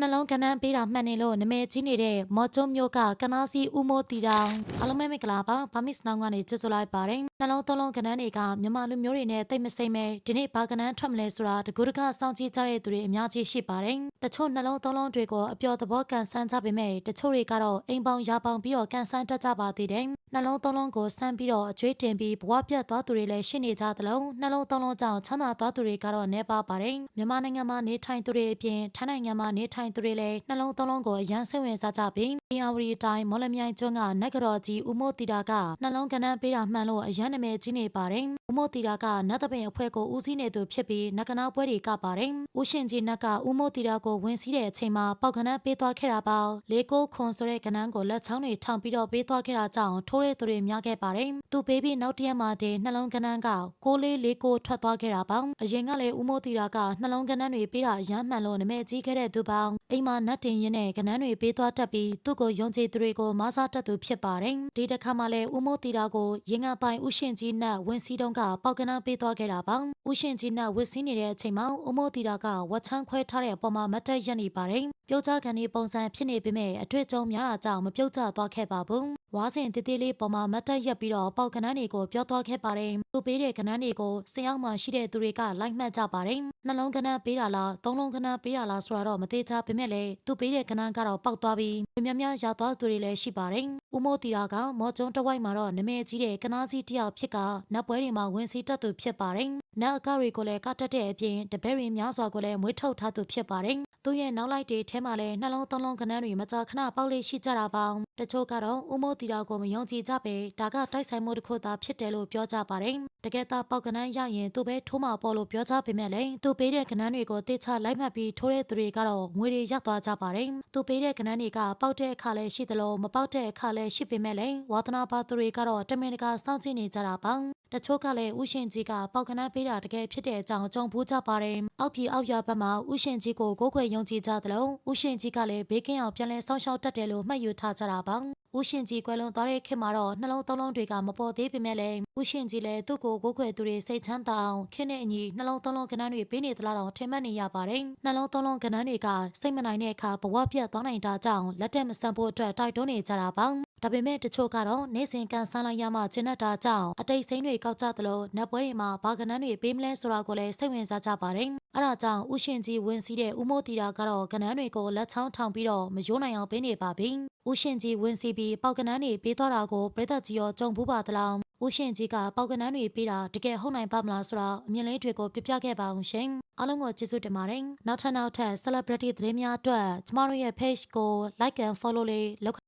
နှလုံးကနန်းပေးတာမှန်နေလို့နမဲကြီးနေတဲ့မော်ကျွန်းမျိုးကကနာစီဦးမိုးတီတောင်အားလုံးပဲမင်္ဂလာပါဗာမစ်နောင်ကနေကြိုဆိုလိုက်ပါတယ်နှလုံးသုံးလုံးကနန်းတွေကမြန်မာလူမျိုးတွေနဲ့တိတ်မစိမ့်မဲဒီနေ့ဘာကနန်းထွက်မလဲဆိုတာတကူတကစောင့်ကြည့်ကြတဲ့သူတွေအများကြီးရှိပါတယ်တချို့နှလုံးသုံးလုံးတွေကိုအပျော်သဘောကန်ဆန်းကြပေမဲ့တချို့တွေကတော့အိမ်ပေါင်ရာပေါင်ပြီးတော့ကန်ဆန်းတတ်ကြပါသေးတယ်နှလုံးသုံးလုံးကိုဆန်းပြီးတော့အကျွေးတင်ပြီးဘဝပြတ်သွားသူတွေလည်းရှိနေကြသလိုနှလုံးသုံးလုံးကြောင့်ချမ်းသာသွားသူတွေကတော့နေပါပါတယ်မြန်မာနိုင်ငံမှာနေထိုင်သူတွေအပြင်ထိုင်းနိုင်ငံမှာနေထိုင်သူတွေလည်းနှလုံးသုံးလုံးကိုအရန်စိတ်ဝင်စားကြပြီးအ င်အားရီတိုင်းမော်လမြိုင်ကျွန်းကနဂရော်ကြီးဦးမိုးတီတာကနှလုံးကနန်းပေးတာမှန်လို့အရန်နာမည်ကြီးနေပါတယ်ဦးမိုးတီတာကနတ်သပင်အဖွဲ့ကိုဦးစီးနေသူဖြစ်ပြီးနဂနာပွဲတွေကပါတယ်ဦးရှင်ကြီးနတ်ကဦးမိုးတီတာကိုဝင်စီးတဲ့အချိန်မှာပေါက်ကနန်းပေးသွားခဲ့တာပေါ့လေးကိုခွန်ဆိုတဲ့ကနန်းကိုလက်ချောင်းတွေထောင်ပြီးတော့ပေးသွားခဲ့တာကြောင့်ထိုးတဲ့သူတွေများခဲ့ပါတယ်သူပေးပြီးနောက်တရက်မှတည်းနှလုံးကနန်းကကိုလေးလေးကိုထွက်သွားခဲ့တာပေါ့အရင်ကလည်းဦးမိုးတီတာကနှလုံးကနန်းတွေပေးတာအရန်မှန်လို့နာမည်ကြီးခဲ့တဲ့သူပေါ့အိမ်မှာနတ်တင်ရင်နဲ့ကနန်းတွေပေးသွားတတ်ပြီးသူ့ကိုယုံကြည်သူတွေကိုမဆားတတ်သူဖြစ်ပါတယ်ဒီတစ်ခါမှလည်းဦးမိုးတီတာကိုရင်ငါပိုင်ဦးရှင်ကြီးနဲ့ဝင်စီတုံးကပေါက်ကနန်းပေးသွားခဲ့တာပေါ့ဦးရှင်ကြီးနဲ့ဝစ်စီးနေတဲ့အချိန်မှာဦးမိုးတီတာကဝတ်ချမ်းခွဲထားတဲ့အပေါ်မှာမတ်တက်ရက်နေပါတယ်ပြောကြခံဒီပုံစံဖြစ်နေပေမဲ့အတွေ့အကြုံများတာကြောင့်မပြုတ်ကျသွားခဲ့ပါဘူး ဝါစဉ်တေးသေးလေးပေါ်မှာမတ်တက်ရက်ပြီးတော့ပေါက်ကနန်းတွေကိုပြောသွားခဲ့ပါတယ်သူပေးတဲ့ကနန်းတွေကိုစင်အောင်မှရှိတဲ့သူတွေကလိုက်မှတ်ကြပါတယ်နှလုံးကနန်းပေးတာလားသုံးလုံးကနန်းပေးတာလားဆိုတာတော့မသေးချပေမဲ့လည်းသူပေးတဲ့ကနန်းကတော့ပေါက်သွားပြီးမြများများရသွားသူတွေလည်းရှိပါတယ်ဦးမိုးတီတာကမော်ကျုံတစ်ဝိုက်မှာတော့နမဲကြီးတဲ့ကနာစီတယောက်ဖြစ်ကနတ်ပွဲတွေမှာဝင်စီတတ်သူဖြစ်ပါတယ်နတ်အကတွေကိုလည်းကတတ်တဲ့အပြင်တပည့်တွေများစွာကိုလည်းမွေးထုတ်ထားသူဖြစ်ပါတယ် သူရဲ့နောက်လိုက်တွေထဲမှာလည်းနှလုံးသုံးလုံးကနန်းတွေမကြာခဏပေါက်လေးရှိကြတာပေါ့တချို့ကတော့ဦးမိုးတီတာကိုမယုံကြည်ကြပဲဒါကတိုက်ဆိုင်မှုတစ်ခုသာဖြစ်တယ်လို့ပြောကြပါတယ်တကယ်သားပေါက်ကနန်းရရင်သူပဲထိုးမှာပေါ့လို့ပြောကြပေမဲ့လည်းသူပေးတဲ့ကနန်းတွေကိုတေချလိုက်မှတ်ပြီးထိုးတဲ့သူတွေကတော့ငွေတွေရသွားကြပါတယ်သူပေးတဲ့ကနန်းတွေကပေါက်တဲ့အခါလည်းရှိသလိုမပေါက်တဲ့အခါလည်းရှိပေမဲ့လည်းဝါသနာပါသူတွေကတော့တမင်တကာစောင့်ကြည့်နေကြတာပေါ့တချို့ကလည်းဥရှင်ကြီးကပေါက်ကနန်းပေးတာတကယ်ဖြစ်တဲ့အကြောင်းကြုံဘူးကြပါတယ်။အောက်ပြည်အောက်ရွာဘက်မှာဥရှင်ကြီးကိုကိုးကွယ်ယုံကြည်ကြသလိုဥရှင်ကြီးကလည်းဘေးကင်းအောင်ပြန်လည်ဆောင်းရှောက်တတ်တယ်လို့မှတ်ယူထားကြတာပါ။ဥရှင်ကြီးကွယ်လွန်သွားတဲ့ခေတ်မှာတော့နှလုံးသုံးလုံးတွေကမပေါ်သေးပေမဲ့လည်းဥရှင်ကြီးလည်းသူ့ကိုကိုးကွယ်သူတွေစိတ်ချမ်းသာအောင်ခင်းတဲ့အညီနှလုံးသုံးလုံးကဏ္ဍတွေပေးနေသလားတော့ထင်မှတ်နေရပါတယ်။နှလုံးသုံးလုံးကဏ္ဍတွေကစိတ်မနိုင်တဲ့အခါဘဝပြတ်သွားနိုင်တာကြောင့်လက်တက်မဆန်ဖို့အတွက်တိုက်တွန်းနေကြတာပါ။ ဒါပေမဲ့တချို့ကတော့နေစဉ်ကန်ဆန်းလိုက်ရမှကျင်းတတ်တာကြောင့်အတိတ်စိမ့်တွေကောက်ကြသလိုနတ်ပွဲတွေမှာဘာကနန်းတွေပေးမလဲဆိုတာကိုလည်းစိတ်ဝင်စားကြပါတယ်။အဲဒါကြောင့်ဥရှင်ကြီးဝင်စီးတဲ့ဥမိုးတီတာကတော့ကနန်းတွေကိုလက်ချောင်းထောင်ပြီးတော့မယိုးနိုင်အောင်ပေးနေပါပြီ။ဥရှင်ကြီးဝင်စီးပြီးပေါက်ကနန်းတွေပေးသွားတာကိုပြည့်သက်ကြီးရောကြုံဘူးပါသလား။ဥရှင်ကြီးကပေါက်ကနန်းတွေပေးတာတကယ်ဟုတ်နိုင်ပါမလားဆိုတာအမြင်လေးတွေကိုပြပြခဲ့ပါအောင်ရှင်။အားလုံးကိုကျေးဇူးတင်ပါတယ်။နောက်ထပ်နောက်ထပ် celebrity သတင်းများအတွက်ကျမတို့ရဲ့ page ကို like and follow လေးလုပ်